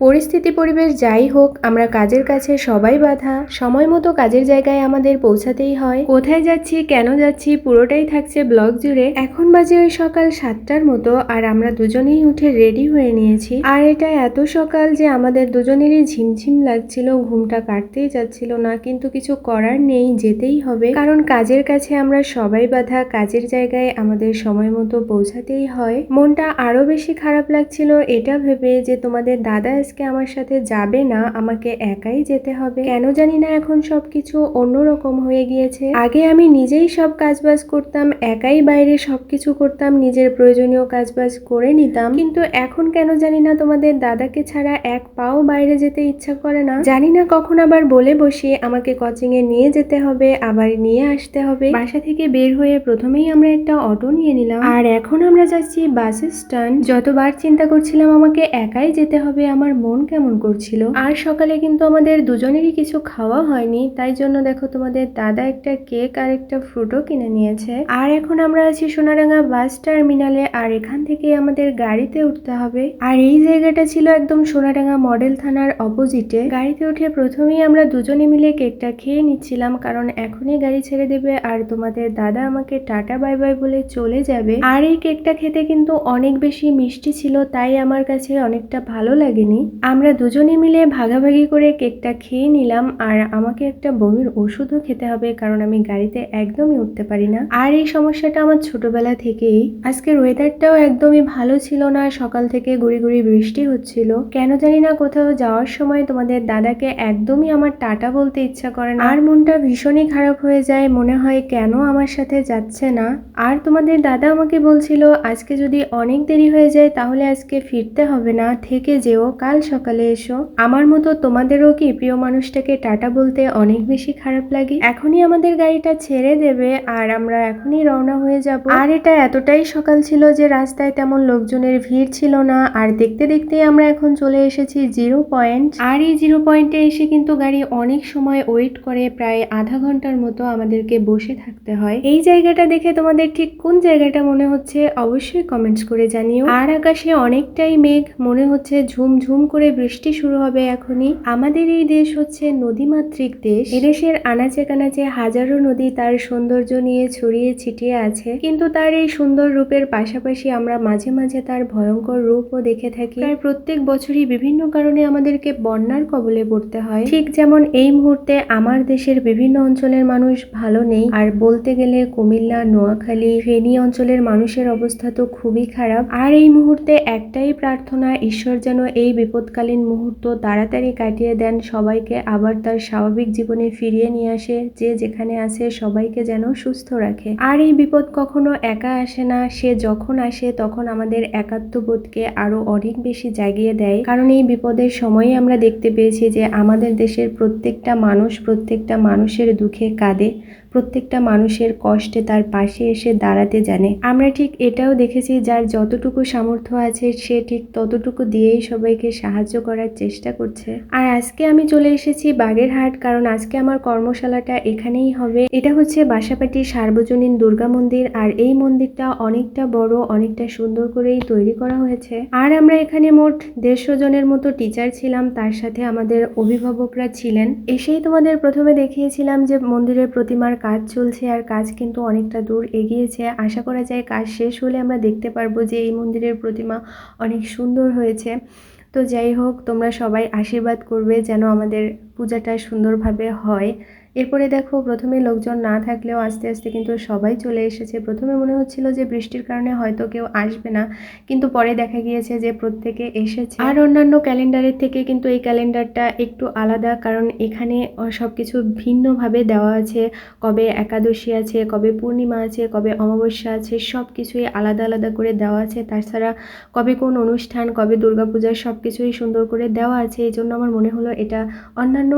পরিস্থিতি, পরিবেশ যাই হোক, আমরা কাজের কাছে সবাই বাধা। সময় মতো কাজের জায়গায় আমাদের পৌঁছাতেই হয়। কোথায় যাচ্ছি, কেন যাচ্ছি, পুরোটাই থাকছে ব্লগ জুড়ে। এখন বাজে ওই সকাল সাতটার মতো, আর আমরা দুজনেই উঠে রেডি হয়ে নিয়েছি। আর এটা এত সকাল যে আমাদের দুজনেরই ঝিমঝিম লাগছিল, ঘুমটা কাটতেই যাচ্ছিল না, কিন্তু কিছু করার নেই, যেতেই হবে। কারণ কাজের কাছে আমরা সবাই বাধা, কাজের জায়গায় আমাদের সময় মতো পৌঁছাতেই হয়। মনটা আরও বেশি খারাপ লাগছিল, এটা ভেবে যে তোমাদের দাদা আজকে আমার সাথে যাবে না, আমাকে একাই যেতে হবে। কেন জানি না এখন সবকিছু অন্যরকম হয়ে গিয়েছে। আগে আমি নিজেই সব কাজবাজ করতাম, একাই বাইরে সবকিছু করতাম, নিজের প্রয়োজনীয় কাজবাজ করে নিতাম। কিন্তু এখন কেন জানি না তোমাদের দাদাকে ছাড়া এক পাও বাইরে যেতে ইচ্ছা করে না। জানি না কখন আবার বলে বসি আমাকে কোচিং এ নিয়ে যেতে হবে, আবার নিয়ে আসতে হবে। বাসা থেকে বের হয়ে প্রথমেই আমরা একটা অটো নিয়ে নিলাম। আর এখন আমরা যাচ্ছি বাস স্ট্যান্ড। যতবার চিন্তা করছিলাম আমাকে একাই যেতে হবে, আমার মন কেমন করছিল? আর সকালে কিন্তু আমাদের দুজনেরই কিছু খাওয়া হয়নি, তাই জন্য দেখো তোমাদের দাদা একটা কেক আর একটা ফ্রুটও কিনে নিয়েছে। আর এখন আমরা আছি সোনারাঙ্গা বাস টার্মিনালে, আর এখান থেকে আমাদের গাড়িতে উঠতে হবে। আর এই জায়গাটা ছিল একদম সোনারাঙ্গা মডেল থানার অপোজিটে। গাড়িতে উঠে প্রথমেই আমরা দুজনে মিলে কেকটা খেয়ে নিচ্ছিলাম, কারণ এখনই গাড়ি ছেড়ে দেবে, আর তোমাদের দাদা আমাকে টাটা বাই বাই বলে চলে যাবে। আর এই কেকটা খেতে কিন্তু অনেক বেশি মিষ্টি ছিল, তাই আমার কাছে অনেকটা ভালো লাগেনি। আমরা দুজনে মিলে ভাগাভাগি করে কেকটা খেয়ে নিলাম আর আমাকে একটা বমির ওষুধও খেতে হবে, কারণ আমি গাড়িতে একদমই উঠতে পারি না। আর এই সমস্যাটা আমার ছোটবেলা থেকেই। আজকের ওয়েদারটাও একদমই ভালো ছিল না, সকাল থেকে গুড়ি গুড়ি বৃষ্টি হচ্ছিল। কেন জানি না কোথাও যাওয়ার সময় তোমাদের দাদাকে একদমই আমার টাটা বলতে ইচ্ছা করে না। আর মনটা ভীষণই খারাপ হয়ে যায়, মনে হয় কেন আমার সাথে যাচ্ছে না। আর তোমাদের দাদা আমাকে বলছিল, আজকে যদি অনেক দেরি হয়ে যায়, তাহলে আজকে ফিরতে হবে না, থেকে যেও, কাল সকালে এসো। আমার মতো তোমাদেরও কি প্রিয় মানুষটাকে টাটা বলতে অনেক বেশি খারাপ লাগে? এখনই আমাদের গাড়িটা ছেড়ে দেবে আর আমরা এখনই রওনা হয়ে যাব। আর এটা এতটাই সকাল ছিল যে রাস্তায় তেমন লোকজনের ভিড় ছিল না। আর দেখতে দেখতে আমরা এখন চলে এসেছি জিরো পয়েন্ট। আর এই জিরো পয়েন্টে এসে কিন্তু গাড়ি অনেক সময় ওয়েট করে প্রায় আধা ঘণ্টার মতো আমাদেরকে বসে থাকতে হয়। এই জায়গাটা দেখে তোমাদের ঠিক কোন জায়গাটা মনে হচ্ছে অবশ্যই কমেন্টস করে জানিও। আর আকাশে অনেকটাই মেঘ, মনে হচ্ছে ঝুম ঝুম করে বৃষ্টি শুরু হবে এখনই। আমাদের এই দেশ হচ্ছে নদীমাতৃক দেশ। এদেশের আনাচে কানাচে হাজারো নদী তার সৌন্দর্য নিয়ে ছড়িয়ে ছিটিয়ে আছে। কিন্তু তার এই সুন্দর রূপের পাশাপাশি আমরা মাঝে মাঝে তার ভয়ঙ্কর রূপও দেখে থাকি। প্রায় প্রত্যেক বছরই বিভিন্ন কারণে আমাদেরকে বন্যার কবলে পড়তে হয়। ঠিক যেমন এই মুহূর্তে আমার দেশের বিভিন্ন অঞ্চলের মানুষ ভালো নেই। আর বলতে গেলে কুমিল্লা, নোয়াখালী, ফেনী অঞ্চলের মানুষের অবস্থা তো খুবই খারাপ। আর এই মুহূর্তে একটাই প্রার্থনা, ঈশ্বর যেন এই বিপদকালীন মুহূর্ত তাড়াতাড়ি কাটিয়ে দেন সবাইকে, আবার তার স্বাভাবিক জীবনে ফিরিয়ে নিয়ে আসে যে যেখানে আছে সবাইকে যেন সুস্থ রাখে। আর এই বিপদ কখনো একা আসে না, সে যখন আসে তখন আমাদের একাত্মবোধকে আরও অনেক বেশি জাগিয়ে দেয়। কারণ এই বিপদের সময়ে আমরা দেখতে পেয়েছি যে আমাদের দেশের প্রত্যেকটা মানুষ প্রত্যেকটা মানুষের দুঃখে কাঁদে প্রত্যেকটা মানুষের কষ্টে তার পাশে এসে দাঁড়াতে জানে। আমরা ঠিক এটাও দেখেছি, যার যতটুকু সামর্থ্য আছে, সে ঠিক ততটুকু দিয়েই সবাইকে সাহায্য করার চেষ্টা করছে। আর আজকে আমি চলে এসেছি বাগেরহাট, কারণ আজকে আমার কর্মশালাটা এখানেই হবে। এটা হচ্ছে বাসাপাটি সার্বজনীন দুর্গা মন্দির, আর এই মন্দিরটা অনেকটা বড়, অনেকটা সুন্দর করেই তৈরি করা হয়েছে। আর আমরা এখানে মোট দেড়শো জনের মতো টিচার ছিলাম, তার সাথে আমাদের অভিভাবকরা ছিলেন। এসেই তোমাদের প্রথমে দেখিয়েছিলাম যে মন্দিরের প্রতিমার কাজ চলছে আর কাজ কিন্তু অনেকটা দূর এগিয়েছে। আশা করা যায় কাজ শেষ হলে আমরা দেখতে পারব যে এই মন্দিরের প্রতিমা অনেক সুন্দর হয়েছে। তো যাই হোক, তোমরা সবাই আশীর্বাদ করবে যেন আমাদের পূজাটা সুন্দরভাবে হয়। এরপরে দেখো, প্রথমে লোকজন না থাকলেও আস্তে আস্তে কিন্তু সবাই চলে এসেছে। প্রথমে মনে হচ্ছিল যে বৃষ্টির কারণে হয়তো কেউ আসবে না, কিন্তু পরে দেখা গিয়েছে যে প্রত্যেকে এসেছে। আর অন্যান্য ক্যালেন্ডারের থেকে কিন্তু এই ক্যালেন্ডারটা একটু আলাদা, কারণ এখানে সব কিছু ভিন্নভাবে দেওয়া আছে। কবে একাদশী আছে, কবে পূর্ণিমা আছে, কবে অমাবস্যা আছে সব কিছুই আলাদা আলাদা করে দেওয়া আছে। তাছাড়া কবে কোন অনুষ্ঠান, কবে দুর্গাপূজার সব কিছুই সুন্দর করে দেওয়া আছে। এই জন্য আমার মনে হলো এটা অন্যান্য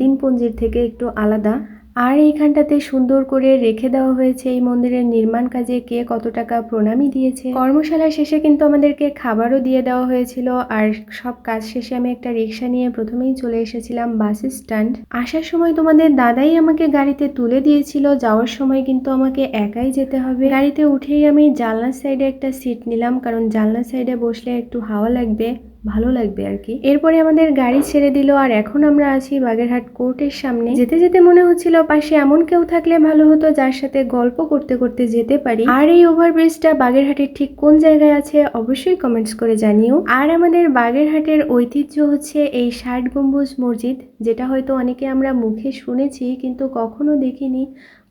দিনপঞ্জির থেকে একটু আলাদা। আর এইখানটাতে সুন্দর করে রেখে দেওয়া হয়েছে এই মন্দিরের নির্মাণ কাজে কে কত টাকা প্রণামী দিয়েছে। কর্মশালা শেষে কিন্তু আমাদেরকে খাবারও দিয়ে দেওয়া হয়েছিল। আর সব কাজ শেষে আমি একটা রিক্সা নিয়ে প্রথমেই চলে এসেছিলাম বাস স্ট্যান্ড। আসার সময় তোমাদের দাদাই আমাকে গাড়িতে তুলে দিয়েছিল। যাওয়ার সময় কিন্তু আমাকে একাই যেতে হবে। গাড়িতে উঠেই আমি জানলার সাইডে একটা সিট নিলাম। কারণ জানলার সাইডে বসলে একটু হাওয়া লাগবে। ভালো লাগবে আর কি। এরপরে আমাদের গাড়ি ছেড়ে দিল আর এখন আমরা আছি বাগেরহাট কোর্টের সামনে। যেতে যেতে মনে হচ্ছিল পাশে এমন কেউ থাকলে ভালো হতো যার সাথে গল্প করতে করতে যেতে পারি। আর এই ওভারব্রিজটা বাগেরহাটের ঠিক কোন জায়গায় আছে অবশ্যই কমেন্টস করে জানিও। আর আমাদের বাগেরহাটের ঐতিহ্য হচ্ছে এই ষাট গম্বুজ মসজিদ, যেটা হয়তো অনেকে আমরা মুখে শুনেছি কিন্তু কখনো দেখিনি।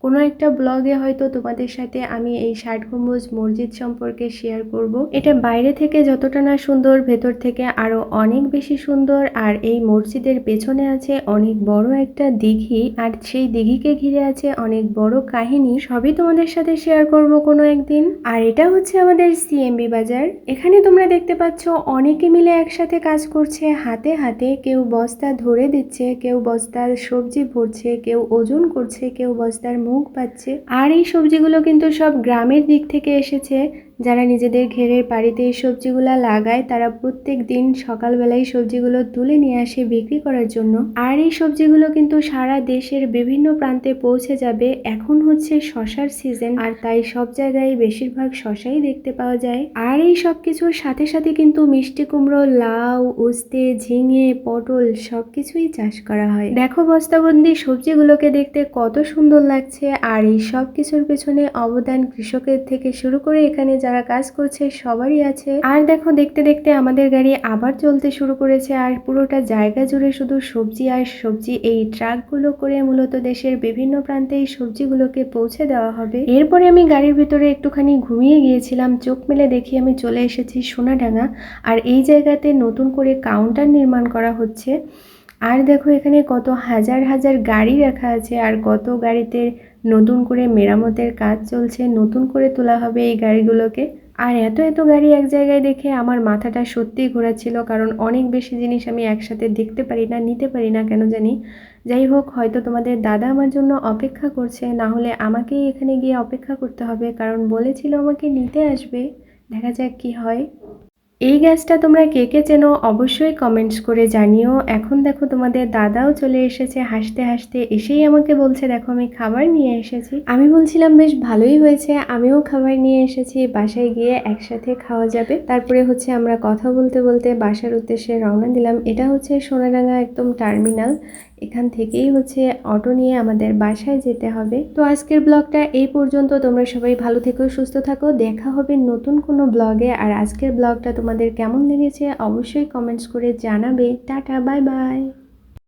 কোনো একটা ব্লগে হয়তো তোমাদের সাথে আমি এই ষাট গম্বুজ মসজিদ সম্পর্কে শেয়ার করব। এটা বাইরে থেকে যতটা না সুন্দর, ভেতর থেকে আরও অনেক বেশি সুন্দর আর এই মসজিদের পেছনে আছে অনেক বড় একটা দিঘি আর সেই দিঘিকে ঘিরে আছে অনেক বড় কাহিনী। সবই তোমাদের সাথে শেয়ার করব কোনো একদিন। আর এটা হচ্ছে আমাদের সিএমবি বাজার। এখানে তোমরা দেখতে পাচ্ছ অনেকে মিলে একসাথে কাজ করছে, হাতে হাতে কেউ বস্তা ধরে দিচ্ছে, কেউ বস্তার সবজি ভরছে, কেউ ওজন করছে, কেউ বস্তার মুখ পাচ্ছে। আর এই সবজিগুলো কিন্তু সব গ্রামের দিক থেকে এসেছে। যারা নিজেদের ঘেরের বাড়িতে এই সবজিগুলো লাগায়, তারা প্রত্যেক দিন সকালবেলায় সবজিগুলো তুলে নিয়ে আসে বিক্রি করার জন্য। আর এই সবজিগুলো কিন্তু সারা দেশের বিভিন্ন প্রান্তে পৌঁছে যাবে। এখন হচ্ছে শশার সিজন আর তাই সব জায়গায় বেশিরভাগ শশাই দেখতে পাওয়া যায়। আর এই সব কিছুর সাথে সাথে কিন্তু মিষ্টি কুমড়ো, লাউ, উস্তে, ঝিঙে, পটল সব কিছুই চাষ করা হয়। দেখো বস্তাবন্দি, সবজিগুলোকে দেখতে কত সুন্দর লাগছে। আর এই সব কিছুর পেছনে অবদান কৃষকের থেকে শুরু করে এখানে যারা কাজ করছে সবারই আছে। আর দেখো, দেখতে দেখতে আমাদের গাড়ি আবার চলতে শুরু করেছে আর পুরোটা জায়গা জুড়ে শুধু সবজি আর সবজি। এই ট্রাকগুলো করে মূলত দেশের বিভিন্ন প্রান্তে এই সবজিগুলোকে পৌঁছে দেওয়া হবে। এরপরে আমি গাড়ির ভিতরে একটুখানি ঘুমিয়ে গিয়েছিলাম। চোখ মেলে দেখি আমি চলে এসেছি সোনাডাঙ্গা। আর এই জায়গাতে নতুন করে কাউন্টার নির্মাণ করা হচ্ছে। আর দেখো, এখানে কত হাজার হাজার গাড়ি রাখা আছে আর কত গাড়িতে নতুন করে মেরামতের কাজ চলছে, নতুন করে তোলা হবে এই গাড়িগুলোকে। আর এত এত গাড়ি এক জায়গায় দেখে আমার মাথাটা সত্যিই ঘোরাচ্ছিল, কারণ অনেক বেশি জিনিস আমি একসাথে দেখতে পারি না, নিতে পারি না কেন জানি। যাই হোক, হয়তো তোমাদের দাদা আমার জন্য অপেক্ষা করছে, না হলে আমাকেই এখানে গিয়ে অপেক্ষা করতে হবে, কারণ বলেছিল আমাকে নিতে আসবে। দেখা যাক কি হয়। এই গ্যাসটা তোমরা কে কে চেনো অবশ্যই কমেন্টস করে জানিও। এখন দেখো তোমাদের দাদাও চলে এসেছে, হাসতে হাসতে এসেই আমাকে বলছে, দেখো আমি খাবার নিয়ে এসেছি। আমি বলছিলাম, বেশ ভালোই হয়েছে, আমিও খাবার নিয়ে এসেছি, বাসায় গিয়ে একসাথে খাওয়া যাবে। তারপরে হচ্ছে আমরা কথা বলতে বলতে বাসার উদ্দেশ্যে রওনা দিলাম। এটা হচ্ছে সোনাডাঙ্গা একদম টার্মিনাল। এখান থেকেই হচ্ছে অটো নিয়ে আমাদের বাসায় যেতে হবে। তো আজকের ব্লগটা এই পর্যন্ত। তোমরা সবাই ভালো থেকো, সুস্থ থাকো। দেখা হবে নতুন কোনো ব্লগে। আর আজকের ব্লগটা তোমাদের কেমন লেগেছে অবশ্যই কমেন্টস করে জানাবে। Tata, bye bye.